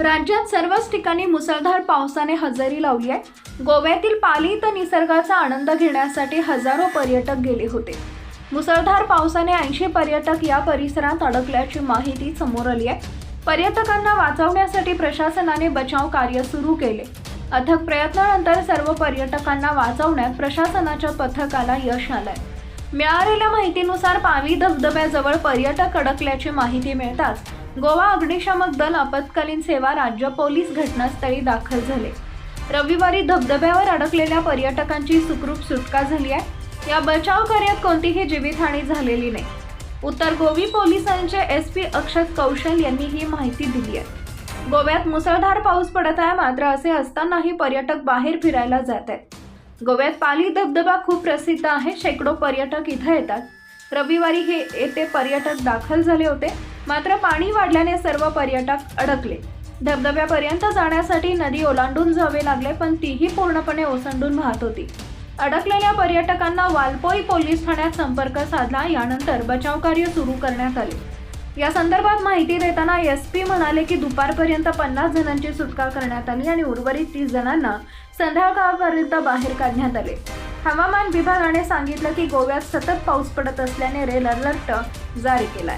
राज्यात सर्वच ठिकाणी मुसळधार पावसाने हजेरी लावली आहे. गोव्यातील पाली तर निसर्गाचा आनंद घेण्यासाठी हजारो पर्यटक गेले होते. मुसळधार पावसाने ऐंशी पर्यटक या परिसरात अडकल्याची माहिती समोर आली आहे. पर्यटकांना वाचवण्यासाठी प्रशासनाने बचाव कार्य सुरू केले. अथक प्रयत्नानंतर सर्व पर्यटकांना वाचवण्यात प्रशासनाच्या पथकाला यश आलंय. मिळालेल्या माहितीनुसार पावी धबधब्याजवळ पर्यटक अडकल्याची माहिती मिळताच गोवा अग्निशामक दल आपत्कालीन सेवा राज्य पोलीस घटनास्थळी दाखल झाले. रविवारी धबधब्यावर अडकलेल्या पर्यटकांची सुखरूप सुटका झाली आहे. या बचाव कार्यात कोणतीही जीवितहानी झालेली नाही. उत्तर गोवी पोलिसांचे एस पी अक्षत कौशल यांनी ही माहिती दिली आहे. गोव्यात मुसळधार पाऊस पडत आहे मात्र असे असतानाही पर्यटक बाहेर फिरायला जात आहेत. गोव्यात पाली धबधबा खूप प्रसिद्ध आहे. शेकडो पर्यटक इथं येतात. रविवारी हे येथे पर्यटक दाखल झाले होते. मात्र पाणी वाढल्याने सर्व पर्यटक अडकले. धबधब्यापर्यंत जाण्यासाठी नदी ओलांडून जावे लागले पण तीही पूर्णपणे ओसंडून वाहत होती. अडकलेल्या पर्यटकांना वालपोई पोलीस ठाण्यात संपर्क साधला. यानंतर बचाव कार्य सुरू करण्यात आले. या संदर्भात माहिती देताना एस पी म्हणाले की दुपारपर्यंत पन्नास जणांची सुटका करण्यात आली आणि उर्वरित तीस जणांना संध्याकाळपर्यंत बाहेर काढण्यात आले. हवामान विभागाने सांगितलं की गोव्यात सतत पाऊस पडत असल्याने रेड अलर्ट जारी केलाय.